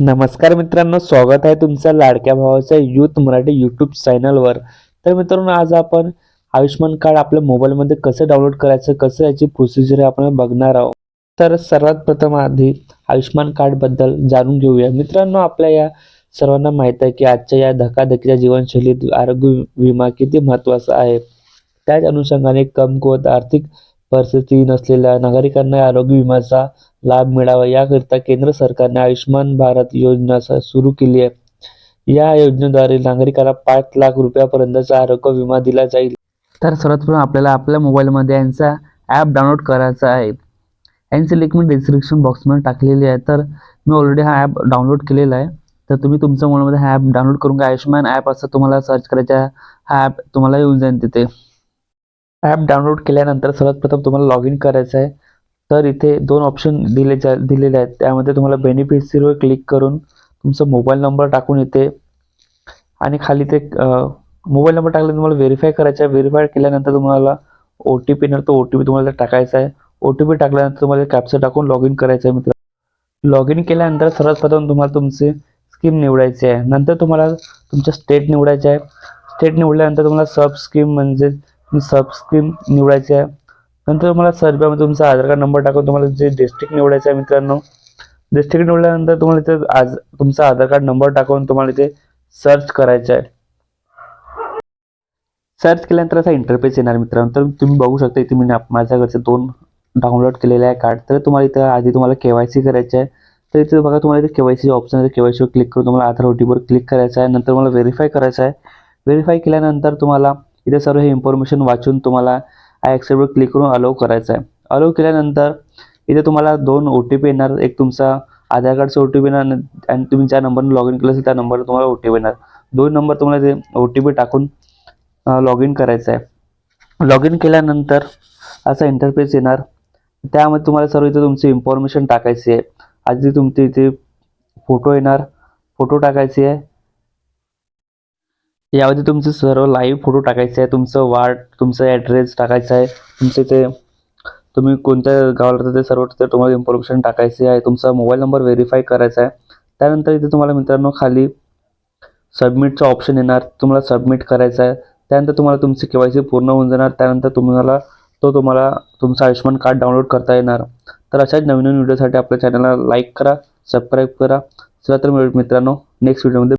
नमस्कार मित्रांनो स्वागत आहे तुमच्या लाडक्या भावाच्या यूथ मराठी यूट्यूब चॅनलवर तर मित्रांनो आज आपण आयुष्यमान कार्ड आपल्या मोबाईलमध्ये कसं डाउनलोड करायचं कसं याची प्रोसिजर आहे आपण बघणार आहोत. तर सर्वात प्रथम आधी आयुष्यमान कार्डबद्दल जाणून घेऊया. मित्रांनो आपल्या या सर्वांना माहीत आहे की आजच्या या धकाधकीच्या जीवनशैलीत आरोग्य विमा किती महत्त्वाचा आहे. त्याच अनुषंगाने कमकुवत आर्थिक परिस्थिती नसलेल्या नागरिकांना आरोग्य विम्याचा लाभ मिळावा. याकरिता केंद्र सरकारने आयुष्यमान भारत योजना सुरू केली आहे. या योजनेद्वारे नागरिकाला पाच लाख रुपयापर्यंतचा आरोग्य विमा दिला जाईल. तर सर्वात प्रथम आपल्याला आपल्या मोबाईलमध्ये यांचा ॲप डाउनलोड करायचा आहे. यांची लिंक मी डिस्क्रिप्शन बॉक्समध्ये टाकलेली आहे. तर मी ऑलरेडी हा ॲप डाउनलोड केलेला आहे. तर तुम्ही तुमच्या मोबाईलमध्ये हा ॲप डाउनलोड करून घ्या. आयुष्यमान ॲप असं तुम्हाला सर्च करायचा हा ॲप तुम्हाला येऊन जाईल तिथे. ॲप डाउनलोड केल्यानंतर सर्वात प्रथम तुम्हाला लॉग इन करायचं आहे. तर इथे दोन ऑप्शन दिले जा दिलेले आहेत. त्यामध्ये तुम्हाला बेनिफिशरीवर क्लिक करून तुमचा मोबाईल नंबर टाकून येते. आणि खाली ते मोबाईल नंबर टाकला तुम्हाला व्हेरीफाय करायचं आहे. व्हेरीफाय केल्यानंतर तुम्हाला ओ टी पी येणार तो ओ टी पी तुम्हाला टाकायचा आहे. ओ टी पी टाकल्यानंतर तुम्हाला कॅप्चर टाकून लॉग इन करायचं आहे मित्र लॉग इन केल्यानंतर सर्वात प्रथम तुम्हाला तुमची स्कीम निवडायची आहे. नंतर तुम्हाला तुमचं स्टेट निवडायचं आहे. स्टेट निवडल्यानंतर तुम्हाला सब स्कीम म्हणजे सब स्कीम निवडायची आहे. नंतर तुम्हाला सर्च तुमचा आधार कार्ड नंबर टाकून तुम्हाला जे डिस्ट्रिक्ट निवडायचं आहे मित्रांनो डिस्ट्रिक्ट निवडल्यानंतर तुम्हाला इथे आज तुमचा आधार कार्ड नंबर टाकून तुम्हाला इथे सर्च करायचं आहे. सर्च केल्यानंतर असा इंटरफेस येणार मित्रांनो. तर तुम्ही बघू शकता इथे मी माझ्या माझ्याकडचे दोन डाउनलोड केलेले आहे कार्ड तर तुम्हाला इथं आधी तुम्हाला के वाय सी करायचे आहे. तर इथे बघा तुम्हाला इथे के वाय सी ऑप्शन आहे के वाय सीवर क्लिक करून तुम्हाला आधार ओ टीवर क्लिक करायचं आहे. नंतर तुम्हाला व्हेरीफाय करायचं आहे. व्हेरीफाय केल्यानंतर तुम्हाला इथे सर्व हे इन्फॉर्मेशन वाचून तुम्हाला आय ॲक्सेप्टवर क्लिक करून अलाव करायचं आहे. अलाव केल्यानंतर इथे तुम्हाला दोन ओ टी पी येणार. एक तुमचा आधार कार्डचा ओ टी पी येणार आणि तुम्ही ज्या नंबरने लॉग इन केलं असेल त्या नंबरवर तुम्हाला ओ टी पी येणार. दोन नंबर तुम्हाला ते ओ टी पी टाकून लॉग इन करायचं आहे. लॉग इन केल्यानंतर असा इंटरफेस येणार. त्यामध्ये तुम्हाला सर्व इथे तुमची इन्फॉर्मेशन टाकायची आहे. आधी तुमची इथे फोटो येणार. फोटो टाकायचे आहे. यामध्ये तुमचे सर्व लाईव्ह फोटो टाकायचे आहे तुमचं वार्ड तुमचा ॲड्रेस टाकायचा आहे. तुमचे ते तुम्ही कोणत्या गावाला राहता ते सर्व तिथे तुम्हाला इन्फॉर्मेशन टाकायची आहे. तुमचा मोबाईल नंबर व्हेरीफाय करायचा आहे. त्यानंतर इथे तुम्हाला मित्रांनो खाली सबमिटचा ऑप्शन येणार. तुम्हाला सबमिट करायचा आहे. त्यानंतर तुम्हाला तुमची के वाय सी पूर्ण होऊन जाणार. त्यानंतर तुम्हाला तो तुम्हाला तुमचं आयुष्यमान कार्ड डाउनलोड करता येणार. तर अशाच नवीन नवीन व्हिडिओसाठी आपल्या चॅनलला लाईक करा सबस्क्राईब करा. चला तर मित्रांनो नेक्स्ट व्हिडिओमध्ये